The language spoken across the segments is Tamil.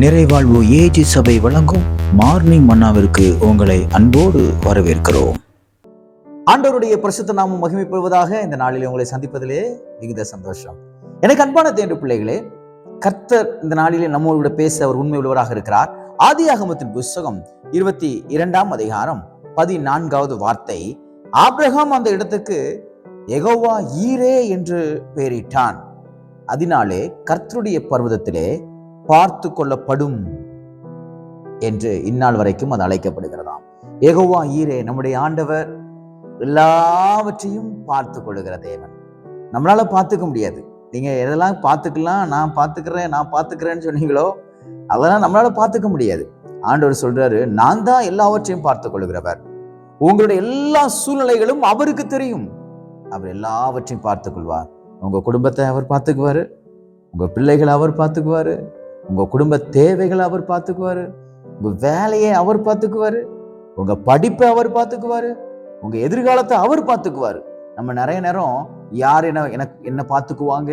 நிறைவாழ்வு ஏஜி சபை வழங்கும் மார்னிங் மன்னாவிற்கு உங்களை அன்போடு வரவேற்கிறோம். ஆண்டவருடைய பிரசித்த நாமம் மகிமைப்படுவதாக இந்த நாளில் உங்களை சந்திப்பதிலே மிகுந்த சந்தோஷம். எனக்கு அன்பான தேன்று பிள்ளைகளே கர்த்தர் இந்த நாளிலே நம்மோடு பேச அவர் உண்மை உள்ளவராக இருக்கிறார். ஆதியாகமத்தின் புஸ்தகம் இருபத்தி இரண்டாம் அதிகாரம் பதினான்காவது வார்த்தை. ஆப்ரஹாம் அந்த இடத்துக்கு எகோவா ஈரே என்று பெயரிட்டான். அதனாலே கர்த்தருடைய பர்வதத்திலே பார்த்து கொள்ளப்படும் என்று இந்நாள் வரைக்கும் அது அழைக்கப்படுகிறதாம். ஏகோவா ஈரே நம்முடைய ஆண்டவர் எல்லாவற்றையும் பார்த்து கொள்ளுகிற தேவன். நம்மளால பார்த்துக்க முடியாது. நீங்க எதெல்லாம் பார்த்துக்கலாம் நான் பார்த்துக்கிறேன் நான் பார்த்துக்கிறேன்னு சொன்னீங்களோ அதெல்லாம் நம்மளால பார்த்துக்க முடியாது. ஆண்டவர் சொல்றாரு நான் தான் எல்லாவற்றையும் பார்த்து கொள்கிறவர் உங்களுடைய எல்லா சூழ்நிலைகளும் அவருக்கு தெரியும். அவர் எல்லாவற்றையும் பார்த்துக்கொள்வார். உங்க குடும்பத்தை அவர் பார்த்துக்குவாரு. உங்க பிள்ளைகளை அவர் பார்த்துக்குவாரு. உங்கள் குடும்ப தேவைகளை அவர் பார்த்துக்குவாரு. உங்கள் வேலையை அவர் பார்த்துக்குவாரு. உங்கள் படிப்பை அவர் பார்த்துக்குவாரு. உங்கள் எதிர்காலத்தை அவர் பார்த்துக்குவாரு. நம்ம நிறைய நேரம் யார் என்ன எனக்கு என்ன பார்த்துக்குவாங்க?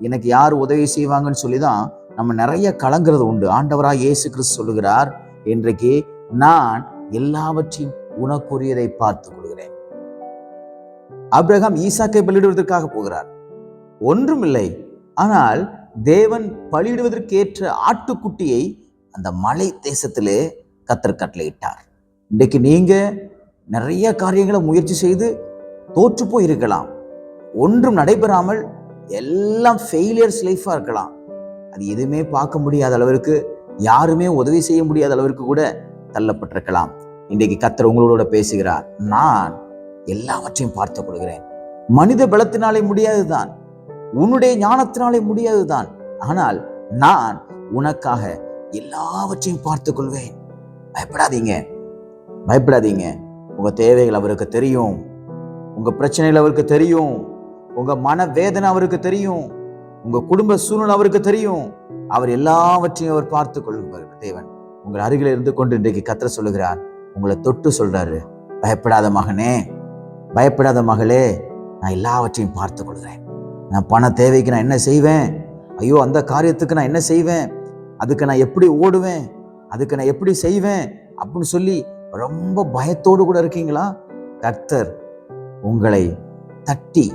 எனக்கு யார் உதவி செய்வாங்கன்னு சொல்லி தான் நம்ம நிறைய கலங்குறது உண்டு. ஆண்டவராக இயேசு கிறிஸ்து சொல்லுகிறார் இன்றைக்கு நான் எல்லாவற்றையும் உனக்குரியதை பார்த்து கொள்கிறேன். அப்ரஹாம் ஈசாக்கை பலியிடுவதற்காக போகிறார். ஒன்றும் இல்லை. ஆனால் தேவன் பலியிடுவதற்கேற்ற ஆட்டுக்குட்டியை அந்த மலை தேசத்திலே கத்தர் கட்டளையிட்டார். இன்றைக்கு நீங்க நிறைய காரியங்களை முயற்சி செய்து தோற்று போயிருக்கலாம். ஒன்றும் நடைபெறாமல் எல்லாம் ஃபெயிலியர்ஸ் லைஃபாக இருக்கலாம். அது எதுவுமே பார்க்க முடியாத அளவிற்கு யாருமே உதவி செய்ய முடியாத அளவிற்கு கூட தள்ளப்பட்டிருக்கலாம். இன்றைக்கு கத்தர் உங்களோட பேசுகிறார். நான் எல்லாவற்றையும் பார்த்துக் கொள்கிறேன். மனித பலத்தினாலே முடியாதுதான் உன்னுடைய ஞானத்தினாலே முடியாதுதான். ஆனால் நான் உனக்காக எல்லாவற்றையும் பார்த்து கொள்வேன் பயப்படாதீங்க. பயப்படாதீங்க. உங்க தேவைகள் அவருக்கு தெரியும். உங்க பிரச்சனைகள் அவருக்கு தெரியும். உங்க மன வேதனை அவருக்கு தெரியும். உங்க குடும்ப சூழ்நிலை அவருக்கு தெரியும். அவர் எல்லாவற்றையும் அவர் பார்த்து கொள்வார் தேவன். உங்கள் அருகில் இருந்து கொண்டு இன்றைக்கு கத்திர சொல்லுகிறார். உங்களை தொட்டு சொல்றாரு. பயப்படாத மகனே. பயப்படாத மகளே. நான் எல்லாவற்றையும் பார்த்து கொள்கிறேன் நான் பண தேவைக்கு நான் என்ன செய்வேன்? ஐயோ அந்த காரியத்துக்கு நான் என்ன செய்வேன்? அதுக்கு நான் எப்படி ஓடுவேன்? அதுக்கு நான் எப்படி செய்வேன்? அப்படின்னு சொல்லி ரொம்ப பயத்தோடு கூட இருக்கீங்களா? கர்த்தர் உங்களை தட்டி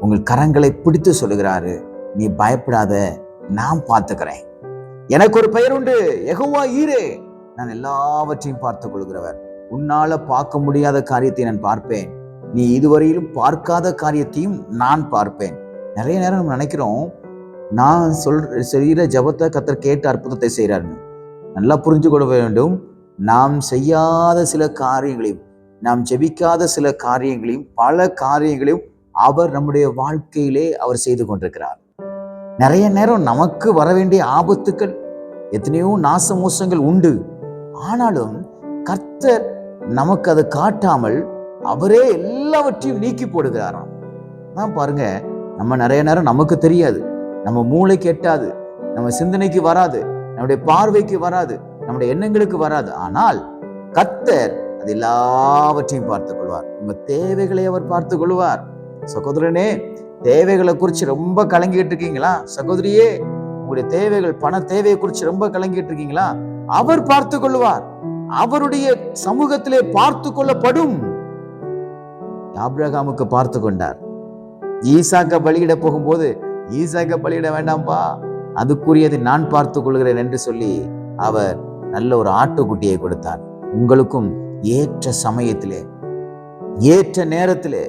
உங்கள் கரங்களை பிடித்து சொல்லுகிறாரு. நீ பயப்படாத நான் பார்த்துக்கிறேன். எனக்கு ஒரு பெயர் உண்டு. எகவா ஈரே. நான் எல்லாவற்றையும் பார்த்துக் கொள்கிறவர். உன்னால பார்க்க முடியாத காரியத்தை நான் பார்ப்பேன். நீ இதுவரையிலும் பார்க்காத காரியத்தையும் நான் பார்ப்பேன். நிறைய நேரம் நம்ம நினைக்கிறோம் நான் சொல் செய்கிற ஜபத்தை கத்தர் கேட்டு அற்புதத்தை செய்கிறாருன்னு நல்லா புரிஞ்சு கொள்ள வேண்டும். நாம் செய்யாத சில காரியங்களையும் நாம் ஜெபிக்காத சில காரியங்களையும் பல காரியங்களையும் அவர் நம்முடைய வாழ்க்கையிலே அவர் செய்து கொண்டிருக்கிறார். நிறைய நேரம் நமக்கு வர வேண்டிய ஆபத்துக்கள் எத்தனையோ நாச மோசங்கள் உண்டு. ஆனாலும் கர்த்தர் நமக்கு அதை காட்டாமல் அவரே எல்லாவற்றையும் நீக்கி போடுகிறாராம். நான் பாருங்க. நம்ம நிறைய நேரம் நமக்கு தெரியாது. நம்ம மூளைக்கு எட்டாது நம்ம சிந்தனைக்கு வராது. நம்முடைய பார்வைக்கு வராது. நம்முடைய எண்ணங்களுக்கு வராது. ஆனால் கத்தர் அது எல்லாவற்றையும் பார்த்துக் கொள்வார். உங்க தேவைகளை அவர் பார்த்துக் கொள்வார். சகோதரனே தேவைகளை குறித்து ரொம்ப கலங்கிட்டு இருக்கீங்களா? சகோதரியே உங்களுடைய தேவைகள் பண தேவையை குறித்து ரொம்ப கலங்கிட்டு இருக்கீங்களா? அவர் பார்த்து கொள்வார். அவருடைய சமூகத்திலே பார்த்து கொள்ளப்படும். ஆபிரகாமுக்கு பார்த்து கொண்டார். ஈசாக்க பலியிட போகும்போது ஈசாக்க பலியிட வேண்டாம்பா? அதுக்குரியதை நான் பார்த்து கொள்கிறேன் என்று சொல்லி அவர் நல்ல ஒரு ஆட்டுக்குட்டியை கொடுத்தார் உங்களுக்கும் ஏற்ற சமயத்திலே ஏற்ற நேரத்திலே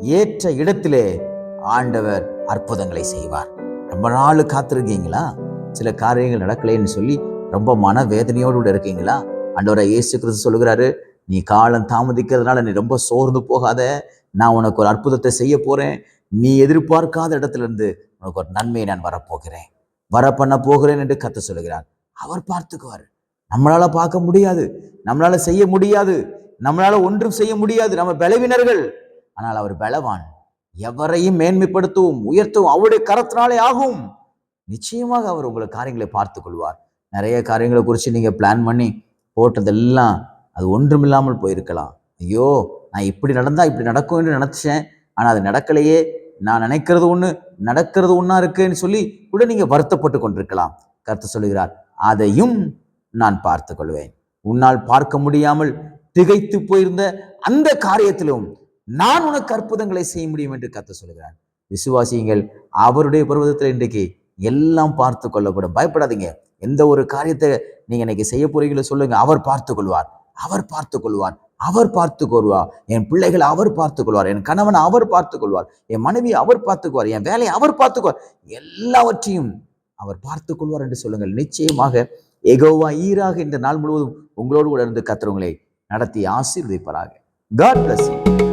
ஏற்ற இடத்திலே ஆண்டவர் அற்புதங்களை செய்வார். ரொம்ப நாள் காத்திருக்கீங்களா? சில காரியங்கள் நடக்கலைன்னு சொல்லி ரொம்ப மன வேதனையோடு கூட இருக்கீங்களா? அண்டவரை இயேசு கிறிஸ்து சொல்கிறாரு நீ காலம் தாமதிக்கிறதுனால நீ ரொம்ப சோர்ந்து போகாத. நான் உனக்கு ஒரு அற்புதத்தை செய்ய போகிறேன் நீ எதிர்பார்க்காத இடத்துல இருந்து உனக்கு ஒரு நன்மையை நான் வரப்போகிறேன். வர பண்ண போகிறேன் என்று கத்த சொல்லுகிறார். அவர் பார்த்துக்குவார். நம்மளால் பார்க்க முடியாது. நம்மளால் செய்ய முடியாது. நம்மளால் ஒன்றும் செய்ய முடியாது. நம்ம பலவினர்கள். ஆனால் அவர் பலவான். எவரையும் மேன்மைப்படுத்தவும் உயர்த்தவும் அவருடைய கரத்தினாலே ஆகும். நிச்சயமாக அவர் உங்களை காரியங்களை பார்த்து கொள்வார் நிறைய காரியங்களை குறித்து நீங்கள் பிளான் பண்ணி போட்டதெல்லாம் அது ஒன்றுமில்லாமல் போயிருக்கலாம். ஐயோ நான் இப்படி நடந்தால் இப்படி நடக்கும் என்று நினச்சேன். ஆனால் அது நடக்கலையே. நான் நினைக்கிறது ஒன்று நடக்கிறது ஒன்றா இருக்குன்னு சொல்லி கூட நீங்கள் வருத்தப்பட்டு கொண்டிருக்கலாம். கருத்து சொல்லுகிறார் அதையும் நான் பார்த்து கொள்வேன். உன்னால் பார்க்க முடியாமல் திகைத்து போயிருந்த அந்த காரியத்திலும் நான் உனக்கு அற்புதங்களை செய்ய முடியும் என்று கத்த சொல்கிறார் விசுவாசியுங்கள் அவருடைய பருவத்தில் இன்றைக்கு எல்லாம் பார்த்து கொள்ளப்படும். பயப்படாதீங்க. எந்த ஒரு காரியத்தை நீங்க இன்னைக்கு செய்ய போறீங்களோ சொல்லுங்க. அவர் பார்த்து கொள்வார். அவர் பார்த்து கொள்வார். அவர் பார்த்து கொள்வார் என் பிள்ளைகளை அவர் பார்த்து கொள்வார் என் கணவனை அவர் பார்த்து கொள்வார் என் மனைவி அவர் பார்த்துக்குவார் என் வேலையை அவர் பார்த்துக்குவார் எல்லாவற்றையும் அவர் பார்த்து கொள்வார் என்று சொல்லுங்கள். நிச்சயமாக எகோவா ஈராக இந்த நாள் முழுவதும் உங்களோடு கூட இருந்து கத்துறவங்களை நடத்தி ஆசீர்வதிப்பாராக. God bless you